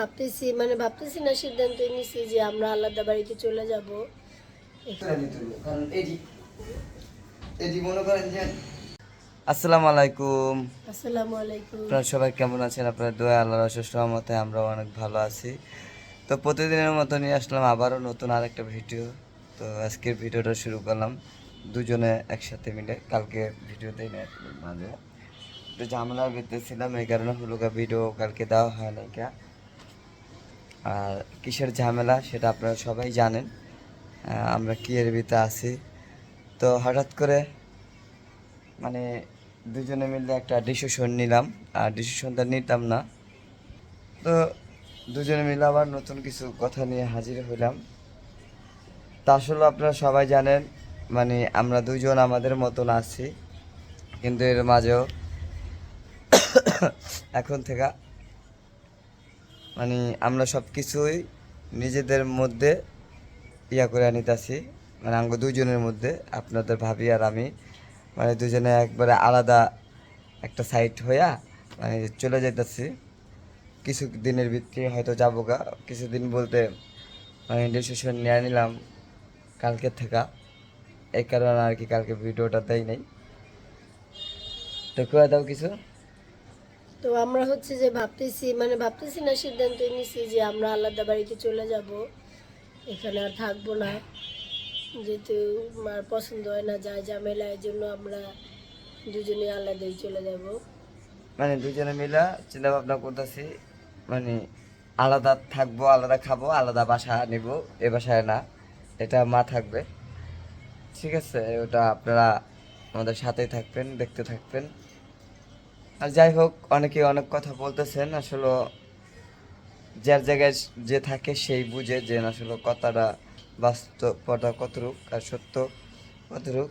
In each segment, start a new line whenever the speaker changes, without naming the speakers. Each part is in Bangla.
ভাবতেছি মানে ভাবতেছি না সিদ্ধান্ত নিছি যে আমরা আলাদা বাড়িতে চলে যাব।
কারণ এটি এটি মনে করেন যে আসসালামু আলাইকুম।
আসসালামু আলাইকুম।
আপনারা সবাই কেমন আছেন? আপনার দোয়া আল্লাহর অশেষ রহমতে আমরা অনেক ভালো আছি। তো প্রতিদিনের মতো নিয়ে আসলাম আবারও নতুন আরেকটা ভিডিও। তো আজকের ভিডিওটা শুরু করলাম দুজনে একসাথে মিলে। কালকে ভিডিও দেই না মাঝে। তো ঝামেলার ভিতরে ছিলাম এই কারণে হলুকা ভিডিও কালকে দেওয়া হয় নাই কা। আর কিসের ঝামেলা সেটা আপনারা সবাই জানেন। আমরা কি এর ভিতরে আছি? তো হঠাৎ করে মানে দুজনে মিলে একটা ডিসিশন নিলাম, আর ডিসিশনটা নিতাম না। তো দুজনে মিলে আবার নতুন কিছু কথা নিয়ে হাজির হইলাম। তা আসলে আপনারা সবাই জানেন মানে আমরা দুজন আমাদের মতন আছি, কিন্তু এর মাঝেও এখন থেকে মানে আমরা সব কিছুই নিজেদের মধ্যে ইয়া করে নিতেছি মানে আমরা দুজনের মধ্যে, আপনাদের ভাবি আর আমি। মানে দুজনে একবারে আলাদা একটা সাইট হইয়া মানে চলে যাইতেছি। কিছু দিনের ভিতরে হয়তো যাব গা কিছুদিন বলতে মানে ডিসিশন নিয়ে নিলাম কালকের থেকে। এই কারণে আর কি কালকে ভিডিওটা দেয় নাই। তো কয়ে দাও কিছু।
তো আমরা হচ্ছে যে ভাবতেছি মানে ভাবতেছি না, সিদ্ধান্ত নিছি যে আমরা আলাদা বাড়িতে চলে যাব। এখানে আর থাকব না। যেহেতু আমার পছন্দ হয় না যায় ঝামেলা এই জন্য আমরা দুজনে আলাদাই চলে যাব।
মানে দুজনে মিলা চিন্তা ভাবনা করতেছি মানে আলাদা থাকব, আলাদা খাব, আলাদা বাসা নিব, এ বাসায় না, এটা মা থাকবে। ঠিক আছে, ওটা আপনারা আমাদের সাথেই থাকবেন, দেখতে থাকবেন। আর যাই হোক, অনেকে অনেক কথা বলতেছেন, আসলে যার জায়গায় যে থাকে সেই বুঝে যে আসলে কথাটা বাস্তবতা কতটুক আর সত্য কতটুক।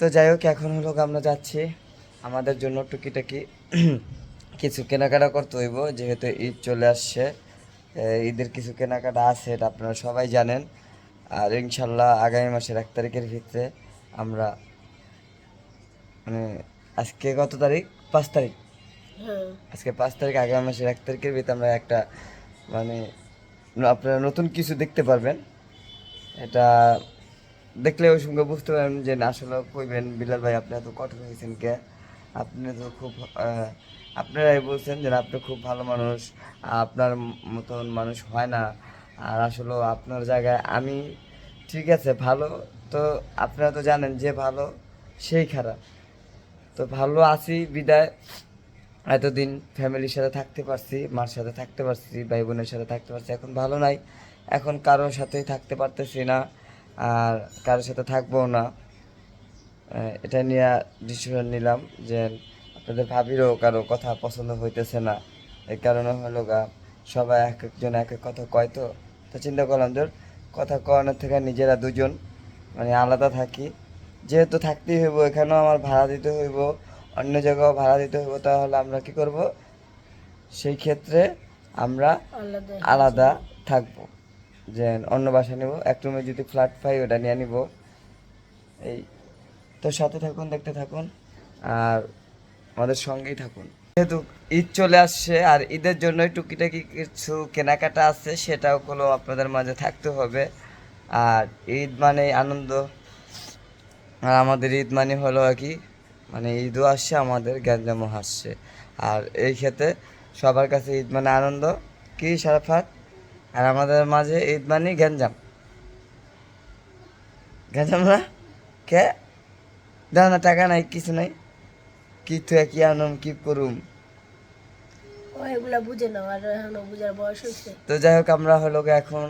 তো যাই হোক, এখন হলো আমরা যাচ্ছি। আমাদের জন্য টুকিটাকি কিছু কেনাকাটা করতে হইব, যেহেতু ঈদ চলে আসছে। ঈদের কিছু কেনাকাটা আছে, এটা আপনারা সবাই জানেন। আর ইনশাল্লাহ আগামী মাসের এক তারিখের ভিতরে আমরা মানে আজকে কত তারিখ? পাঁচ তারিখ?
হ্যাঁ।
আজকে পাঁচ তারিখ আগামী মাসের এক তারিখের ভিতরে আমরা একটা মানে আপনারা নতুন কিছু দেখতে পারবেন। এটা দেখলে ওই সঙ্গে বুঝতে পারবেন যে না আসলে কইবেন বিলাল ভাই আপনি এত কঠোর হয়েছেন কে? আপনি তো খুব আপনারাই বলছেন যে আপনি খুব ভালো মানুষ আপনার মতন মানুষ হয় না। আর আসলে আপনার জায়গায় আমি ঠিক আছে ভালো তো আপনারা তো জানেন যে ভালো সেই খারাপ। তো ভালো আছি, বিদায়। এতদিন ফ্যামিলির সাথে থাকতে পারছি, মার সাথে থাকতে পারছি ভাই বোনের সাথে থাকতে পারছি, এখন ভালো নাই। এখন কারোর সাথেই থাকতে পারতেছি না, আর কারোর সাথে থাকব না। এটা নিয়ে ডিসিশন নিলাম যে আপনাদের ভাবিরও কারও কথা পছন্দ হইতেছে না। এই কারণে হলো গা, সবাই এক একজন এক এক কথা কয় তো। তো চিন্তা করলাম যে কথা কওয়ানোর থেকে নিজেরা দুজন মানে আলাদা থাকি। যেহেতু থাকতেই হইব এখানেও আমার ভাড়া দিতে হইব অন্য জায়গাও ভাড়া দিতে হইব তাহলে আমরা কি করব? সেই ক্ষেত্রে আমরা
আলাদা
থাকব। যে অন্য বাসা নেব এক রুমে যদি ফ্ল্যাট পাই ওটা নিয়ে নিব। এই তো সাথে থাকুন দেখতে থাকুন আর আমাদের সঙ্গেই থাকুন। যেহেতু ঈদ চলে আসছে আর ঈদের জন্যই টুকিটাকি কিছু কেনাকাটা আছে সেটাও কোনো আপনাদের মাঝে থাকতে হবে। আর ঈদ মানে আনন্দ। আর আমাদের ঈদ মানে হলো আর কি মানে ঈদও আসছে আমাদের গ্যাঞ্জামও হাসছে। আর এই ক্ষেত্রে সবার কাছে ঈদ মানে আনন্দ কি সারাফাত? আর আমাদের মাঝে ঈদ মানে গ্যাঞ্জাম। গ্যাঞ্জাম না? কে? দাও না টাকা নাই কিছু নাই। কি তুই কি আনম কি করুম?
বুঝে না আর বুঝার বয়স হয়েছে।
তো যাই হোক আমরা হলো এখন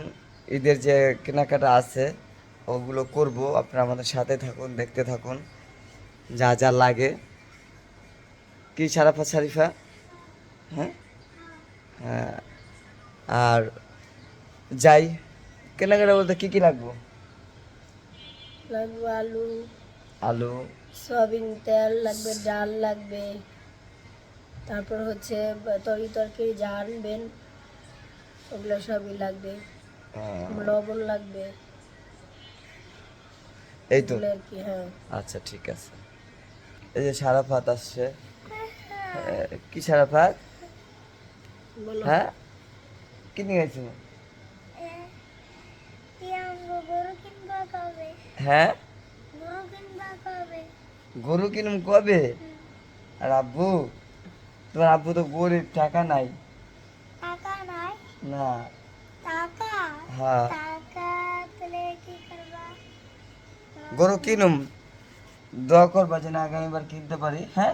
ঈদের যে কেনাকাটা আছে ওগুলো করব। আপনারা আমাদের সাথে থাকুন দেখতে থাকুন যা যা লাগে। কি সারাফা? শারিফা হ্যাঁ? হ্যাঁ। আর যাই কেনাকাটা বলতে কি কি লাগবো?
লাগবে আলু।
আলু।
সয়াবিন তেল লাগবে ডাল লাগবে। তারপর হচ্ছে তরি তরকারি যা আনবেন ওগুলো সবই লাগবে।
আহ,
লবণ লাগবে।
এই তো?
হ্যাঁ।
আচ্ছা ঠিক আছে। এই যে সারাফাত আসছে। কি সারাফাত
বলো।
হ্যাঁ? কি নিয়ে গেছো
গরু কিনবা কবে?
হ্যাঁ?
গরু কিনবা কবে?
গরু কিনুম কবে? আর আব্বু? তোমার আব্বু তো গরিব টাকা নাই।
টাকা নাই?
না।
টাকা?
হ্যাঁ। গরু কিনুম দোয়া করবা যেন আগামীবার কিনতে পারি হ্যাঁ?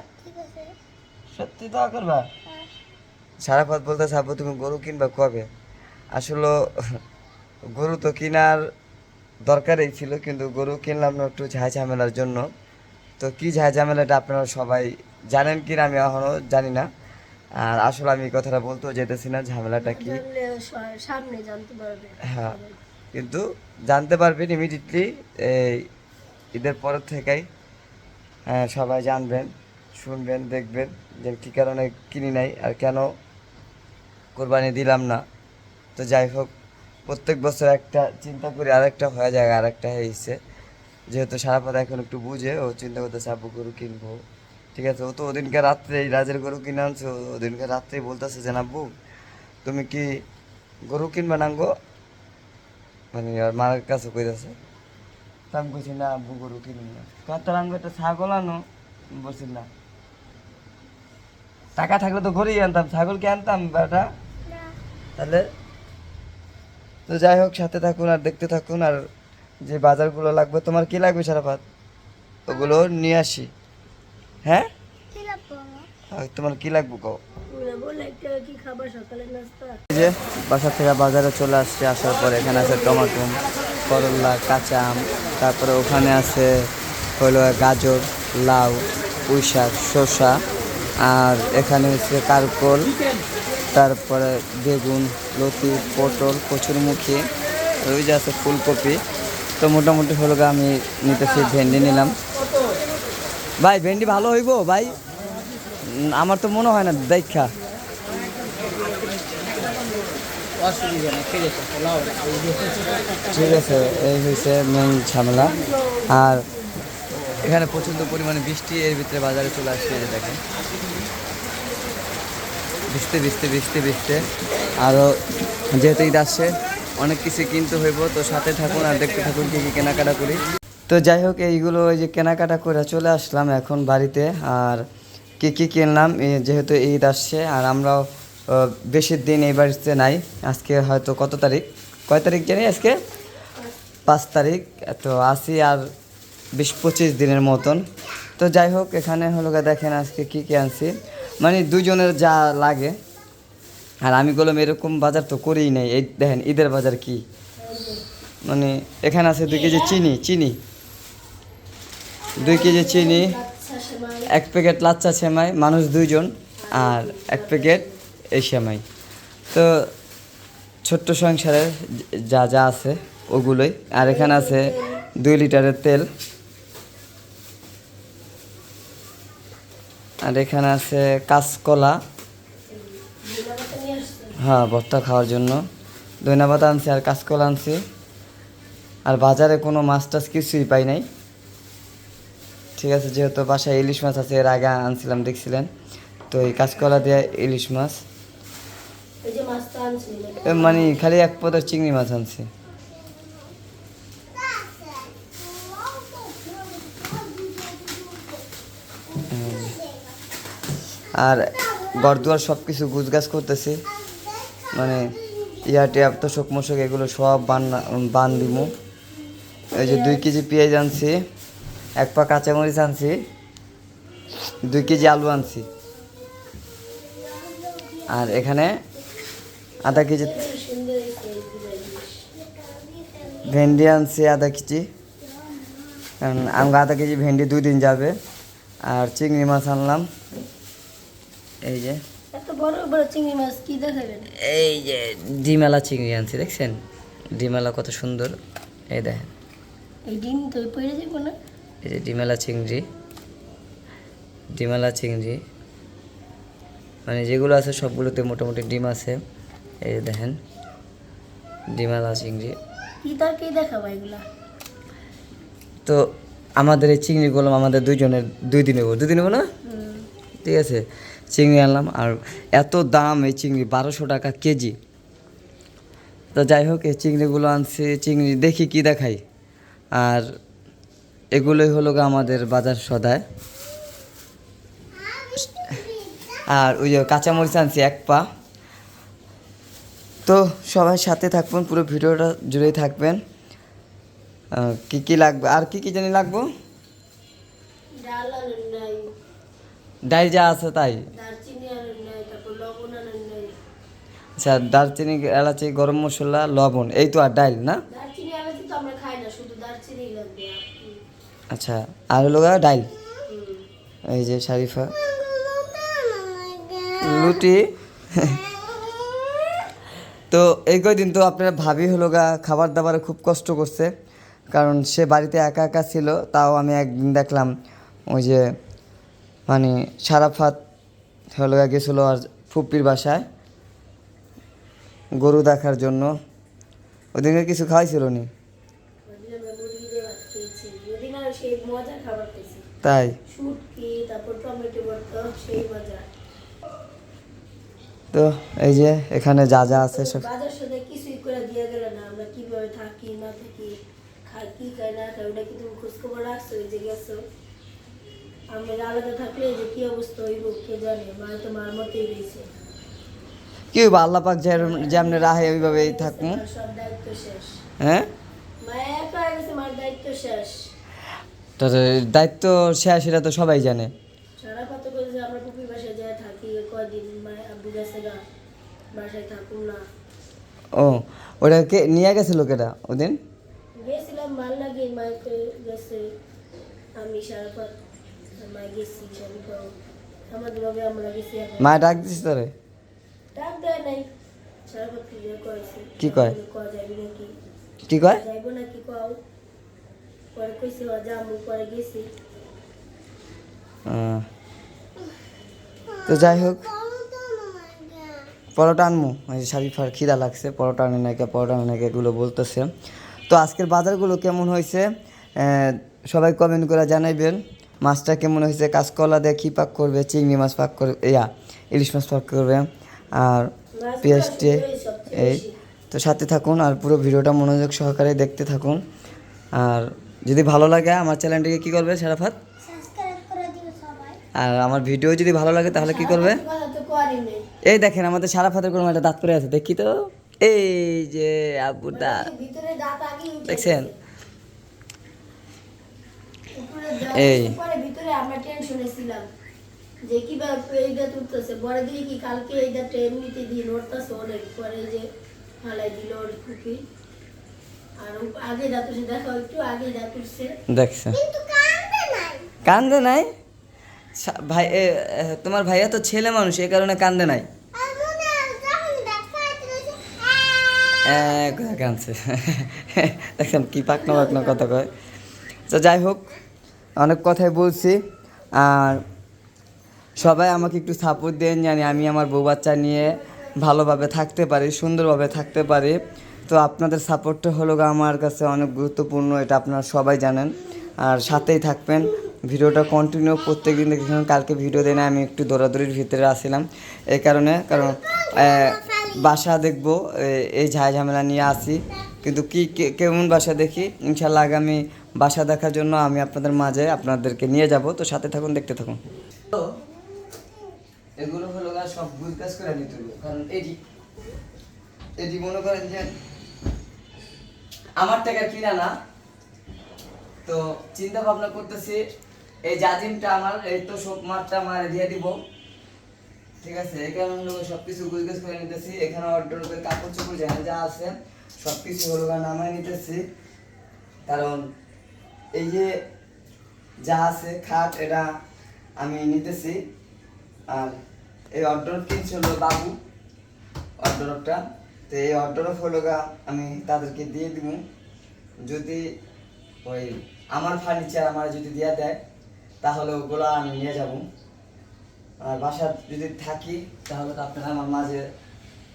সত্যি দোয়া করবা। সারা পথ বলতেছে আব্বু তুমি গরু কিনবা কবে? আসলে গরু তো কেনার দরকারই ছিল কিন্তু গরু কিনলাম না একটু ঝাঁ ঝামেলার জন্য। তো কি ঝাঁ ঝামেলাটা আপনারা সবাই জানেন কি না আমি এখনও জানি না। আর আসলে আমি কথাটা বলতেও যেতেছি না ঝামেলাটা কি?
সামনে জানতে পারবে।
হ্যাঁ কিন্তু জানতে পারবেন ইমিডিয়েটলি এই ঈদের পরের থেকেই হ্যাঁ, সবাই জানবেন শুনবেন দেখবেন যে কী কারণে কিনি নাই আর কেন কোরবানি দিলাম না। তো যাই হোক প্রত্যেক বছর একটা চিন্তা করি আরেকটা হয়ে যায় আরেকটা হয়েছে যেহেতু সারা পথ এখন একটু বুঝে ও চিন্তা করতেছে আব্বু গরু কিনবো। ঠিক আছে ও তো ওদিনকে রাত্রে রাজের গরু কিনে আনছে ওদিনকে রাত্রেই বলতেছে যে আব্বু তুমি কি গরু কিনবা নাঙ্গো মানে আর মার কাছে কইতাছে। তা আমি কইছি না আব্বু গরু কিনুন। না কত রাঙ্গ একটা ছাগল আনো। আমি বলছি না। টাকা থাকলে তো গরুই আনতাম ছাগল কি আনতাম বেটা? তাহলে? তো যাই হোক সাথে থাকুন আর দেখতে থাকুন আর যে বাজারগুলো লাগবে তোমার কি লাগবে সারাপাত ওগুলো নিয়ে আসি। হ্যাঁ? তোমার কি লাগবে
কি
যে বাসা থেকে বাজারে চলে আসছে আসার পর এখানে আছে টমেটো। করলা, কাঁচা আম, তারপরে ওখানে আছে হলো গাজর, লাউ, পুঁই শাক, শসা, আর এখানে হচ্ছে কারকল, তারপরে বেগুন, লতি, পটল, কচুরমুখী, ওই যে আছে ফুলকপি। তো মোটামুটি হলো আমি নিতেছি, ভেন্ডি নিলাম। ভাই, ভেন্ডি ভালো হইব? ভাই আমার তো মনে হয় না, দেখা। ঠিক আছে, এই হয়েছে মেন ঝামেলা। আর এখানে প্রচণ্ড পরিমাণে বৃষ্টি, এর ভিতরে বাজারে চলে আসছে যে দেখেন। বৃষ্টি বৃষ্টি বৃষ্টি বৃষ্টি। আরও যেহেতু ঈদ আসছে, অনেক কিছু কিনতে হইব, তো সাথে থাকুন আর দেখতে থাকুন কী কী কেনাকাটা করি। তো যাই হোক, এইগুলো ওই যে কেনাকাটা করে চলে আসলাম এখন বাড়িতে, আর কি কি কিনলাম যেহেতু ঈদ আসছে, আর আমরাও বেশি দিন এই বাড়িতে নাই। আজকে হয়তো কত তারিখ? কয় তারিখ জানি আজকে? পাঁচ তারিখ। তো আসি আর বিশ পঁচিশ দিনের মতন। তো যাই হোক, এখানে হলো দেখেন আজকে কী কী আনছি। মানে দুজনের যা লাগে। আর আমি বললাম, এরকম বাজার তো করেই নেই। এই দেখেন, ঈদের বাজার কি? মানে এখানে আছে দুই কেজি চিনি চিনি। দুই কেজি চিনি, এক প্যাকেট লাচ্চা সেমাই, মানুষ দুইজন। আর এক প্যাকেট এই সেমাই তো ছোট্ট সংসারের যা যা আছে, ওগুলোই। আর এখানে আছে দুই লিটারের তেল। আর এখানে আছে কাঁচকলা। হ্যাঁ ভর্তা খাওয়ার জন্য। দইনা পাতা আনছি আর কাঁচকলা আনছি। আর বাজারে কোনো মাছ টাছ কিছুই পাই নাই। ঠিক আছে, যেহেতু বাসায় ইলিশ মাছ আছে, এর আগে আনছিলাম, দেখছিলেন। তো এই কাঁচকলা দিয়ে ইলিশ মাছ
এই যে মাছটা আনছি
এ মানে খালি এক পদের চিংড়ি মাছ আনছি। আর ঘর দুয়ার সব কিছু গুছগাছ করতেছি। মানে ইয়া টিয়া তোষক মোষক এগুলো সব বান্না, বান দিমু। এই যে দুই কেজি পেঁয়াজ আনছি, এক পা কাঁচামরিচ আনছি, দুই কেজি আলু আনছি। আর এখানে আধা কেজি। ভেন্ডি আনছি আধা কেজি। কারণ আমাকে আধা কেজি ভেন্ডি দুই দিন যাবে। আর চিংড়ি মাছ আনলাম। এই যে। এই যে ডিমেলা চিংড়ি আনছি দেখছেন? ডিমেলা কত সুন্দর। এই দেখেন।
এই
যে ডিমেলা চিংড়ি। ডিমেলা চিংড়ি। মানে যেগুলো আছে সবগুলোতে মোটামুটি ডিম আছে। এই দেখেন ডিমেলা চিংড়ি।
কি তরকারি দেখাবো এগুলা?
তো আমাদের এই চিংড়িগুলো আমাদের দুইজনের দুই দিনে দুই দিনে না? ঠিক আছে চিংড়ি আনলাম। আর এত দাম এই চিংড়ি বারোশো টাকা কেজি। তো যাই হোক এই চিংড়িগুলো আনছি চিংড়ি দেখি কি দেখাই। আর এগুলোই হলো গা আমাদের বাজার সদায়। আর ওই যে কাঁচামরিচ আনছি এক পা। তো সবাই সাথে থাকবেন পুরো ভিডিওটা জুড়েই থাকবেন। কি কি লাগবে? আর কি কি জানি লাগবো?
ডাল
যা আছে তাই? আচ্ছা দারচিনি এলাচি গরম মশলা লবণ এই তো আর ডাল না। আচ্ছা আর হলো ডাল? এই যে শারিফা। লুটি? তো এই কয়দিন তো আপনার ভাবি হলো গা খাবার দাবারে খুব কষ্ট করছে। কারণ সে বাড়িতে একা একা ছিল তাও আমি একদিন দেখলাম ওই যে মানে সারাফাত হলো গা গেছিল আর ফুপির বাসায় গরু দেখার জন্য। ওদিকে কিছু খাওয়াইছিল নি? তাই?
তারপর টমেটো সেই মজা।
তো এই যে এখানে যা যা আছে সব
কিছুই করে দিয়ে গেল না আমরা কীভাবে থাকি না থাকি খাই কি খাই না খাই ওটা কি তুমি খোঁজখবর রাখছো এই যে গেছো আমরা আলাদা থাকলে যে কি অবস্থা হইব কে জানে মা তো মার মতোই রয়েছে।
কি হইব আল্লাহ পাক যেমনি রাহে ওইভাবেই থাকুন।
সব দায়িত্ব শেষ।
হ্যাঁ?
দায়িত্ব শেষ।
দায়িত্ব শেষ সেটা তো সবাই জানে
সারা কত করে যে আমরা পুপির বাসায় যায় থাকি কয়দিন মায়ের আব্বু গেছে গা বাসায় থাকুন না।
ও ওটা কে নিয়ে গেছিল কেটা ওদিন?
গেছিলাম মাল লাগে মাকে গেছে। আমি সারা পথ মা গেছি পাও আমাদের ভাবে আমরা গেছি
মা ডাক দিস তোরে?
ডাক দেয় নাই। সারা পথ ক্লিয়ার করেছে
কি কয়?
কয়া যাবি নাকি?
কি কয়?
যাইব নাকি কও? পরে কইছে ও যামু পরে গেছি।
তো যাই হোক। পরোটা আনমু। ওই শারিফার খিদা লাগছে পরোটা আনে নাকি পরোটা আনে নাকি এগুলো বলতেছে। তো আজকের বাজারগুলো কেমন হয়েছে সবাই কমেন্ট করে জানাইবেন। মাছটা কেমন হয়েছে কাঁচকলা দিয়ে কী পাক করবে চিংড়ি মাছ পাক করবে ইয়া ইলিশ মাছ পাক করবে আর পেঁয়াজটি এই তো সাথে থাকুন আর পুরো ভিডিওটা মনোযোগ সহকারে দেখতে থাকুন। আর যদি ভালো লাগে আমার চ্যানেলটিকে কী করবে সারাফাত? আর আমার ভিডিও যদি ভালো লাগে তাহলে কি করবে? এই দেখেন আমাদের সারা ফাতের কোনো একটা দাঁত পড়ে আছে দেখি তো। এই যে আব্বুর দাঁত
ভিতরে দাঁত আগে উঠে
দেখছেন? এই।
ভিতরে আমরা টেনশনে ছিলাম। যে কীভাবে এই দাঁত উঠতেছে। পরে দিয়ে কি কালকে এই দাঁতটা এমনিতে দিয়ে নড়তেছে অনেক। পরে যে ফালাই দিল ওর খুকি। আর আগে দাঁত উঠছে। দেখো একটু আগে দাঁত উঠছে।
দেখছেন
কিন্তু কান্দে নাই।
কান্দে নাই? সা- ভাই তোমার ভাইয়া তো ছেলে মানুষ এই কারণে কান্দে নাই। কাঁদছে। দেখছেন কি পাকনা পাকনা কথা কয়। তো যাই হোক, অনেক কথাই বলছি। আর সবাই আমাকে একটু সাপোর্ট দেন, জানি আমি আমার বউ বাচ্চা নিয়ে ভালোভাবে থাকতে পারি, সুন্দরভাবে থাকতে পারি। তো আপনাদের সাপোর্টটা হলো আমার কাছে অনেক গুরুত্বপূর্ণ, এটা আপনারা সবাই জানেন। আর সাথেই থাকবেন। ভিডিওটা কন্টিনিউ প্রত্যেক দিন দেখেছিলাম কালকে ভিডিও দেয় না, আমি একটু দৌড়াদৌড়ির ভিতরে আসছিলাম। এই কারণে, কারণ বাসা দেখব এই ঝাই ঝামেলা নিয়ে আসি। কিন্তু কি কেমন বাসা দেখি? ইনশাল্লাহ আগামী বাসা দেখার জন্য আমি আপনাদের মাঝে আপনাদেরকে নিয়ে যাব। তো সাথে থাকুন, দেখতে থাকুন। এগুলো হলো সব গুজ কাজ করে কারণ এটি মনে করেন যে, আমার টাকা কিনা না। তো চিন্তা ভাবনা করতেছি এই জাজিমটা আমার, এই তো সব মাঠটা আমার দিয়ে দিব। ঠিক আছে এখানে হলো সব কিছু গুজগাছ করে নিতেছি। এখানে অর্ডার করে কাপড় চোপড় যা যা আছে সব কিছু হলো গা নামাই নিতেছি। কারণ এই যে যা আছে, খাট, এটা আমি নিতেছি। আর এই অর্ডার কিনছে হলো বাবু, অর্ডারটা। তো এই অর্ডার হলো আমি তাদেরকে দিয়ে দিব। যদি ওই আমার ফার্নিচার আমার যদি দিয়ে দেয় তাহলে ওগুলো আমি নিয়ে যাব। আর বাসার যদি থাকি, তাহলে তো আপনারা আমার মাঝে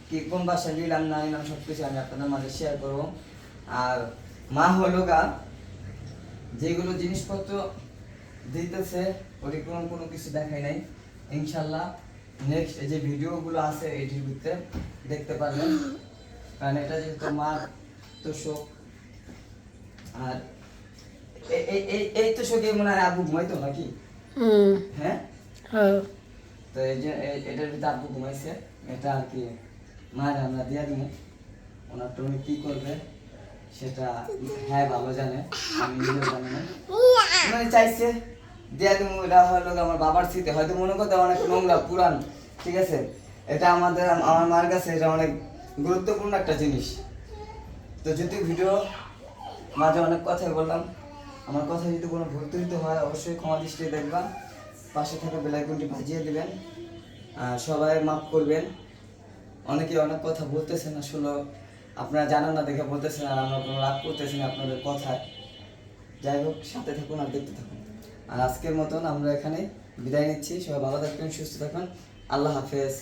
কি, কোন বাসা নিলাম, না নিলাম সব কিছু আমি আপনাদের মাঝে শেয়ার করব। আর মা হলো গা, যেগুলো জিনিসপত্র দিতেছে ওটি কোনো কিছু দেখাই নাই। ইনশাল্লাহ নেক্সট যে ভিডিওগুলো আছে, এটির ভিতরে দেখতে পারবেন। কারণ এটা যেহেতু মার তো শোক আর এই এই তোষকে মনে হয় আবু ঘুমাইতো নাকি? হ্যাঁ?
হ্যাঁ।
তো এই যে এটার ভিতরে আব্বু ঘুমাইছে এটা আর কি মায়ের আমরা দিয়ে দিব। ওনার তুমি কি করবে সেটা হ্যাঁ ভালো জানে আমি নিজেও জানি না। মানে চাইছে দিয়ে দিব এটা হলো আমার বাবার স্মৃতি। হয়তো মনে করতে অনেক নোংরা পুরান ঠিক আছে? এটা আমাদের আমার মার কাছে এটা অনেক গুরুত্বপূর্ণ একটা জিনিস। তো যদি ভিডিও মাঝে অনেক কথাই বললাম আমার কথা যদি কোনো ভুল ত্রুটি হয়, অবশ্যই ক্ষমা দৃষ্টি দেখবেন পাশে থাকা বেলাইকনটি ভাজিয়ে দিবেন। আর সবাই মাফ করবেন। অনেকে অনেক কথা বলতেছেন আসলে। আপনারা জানেন না, দেখে বলতেছেন আর আমরা কোনো রাগ করতেছি না আপনাদের কথায়। যাই হোক, সাথে থাকুন আর দেখতে থাকুন। আর আজকের মতন আমরা এখানে বিদায় নিচ্ছি। সবাই ভালো থাকবেন, সুস্থ থাকুন আল্লাহ হাফেজ।